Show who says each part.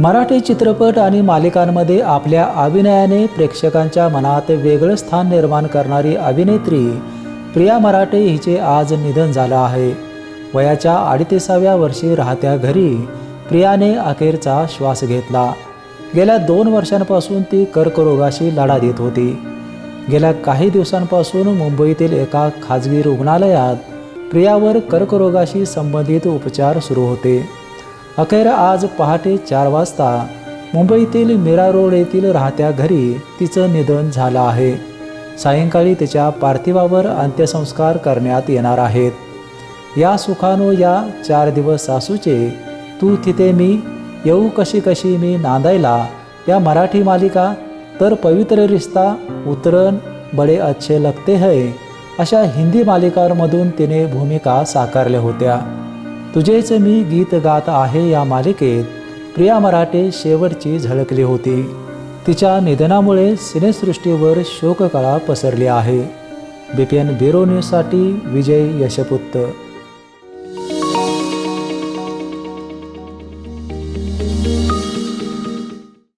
Speaker 1: मराठी चित्रपट आणि मालिकांमध्ये आपल्या अभिनयाने प्रेक्षकांच्या मनात वेगळं स्थान निर्माण करणारी अभिनेत्री प्रिया मराठे हिचे आज निधन झालं आहे. वयाच्या अडतीसाव्या वर्षी राहत्या घरी प्रियाने अखेरचा श्वास घेतला. गेल्या दोन वर्षांपासून ती कर्करोगाशी लढा देत होती. गेल्या काही दिवसांपासून मुंबईतील एका खाजगी रुग्णालयात प्रियावर कर्करोगाशी संबंधित उपचार सुरू होते. अखेर आज पहाटे चार वाजता मुंबईतील मीरा रोड येथील राहत्या घरी तिचं निधन झालं आहे. सायंकाळी तिच्या पार्थिवावर अंत्यसंस्कार करण्यात येणार आहेत. या सुखानो या चार दिवस सासूचे तू तिथे मी येऊ कशी कशी मी नांदायला या मराठी मालिका तर पवित्र रिश्ता उतरण बडे अच्छे लगते है अशा हिंदी मालिकांमधून तिने भूमिका साकारल्या होत्या. तुझेच मी गीत गात आहे या मालिकेत. प्रिया मराठे शेवटची झळकली होती. तिच्या निधनामुळे सिनेसृष्टीवर शोककळा पसरली आहे. बी ब्युरो न्यूजसाठी विजय यशपुत्त.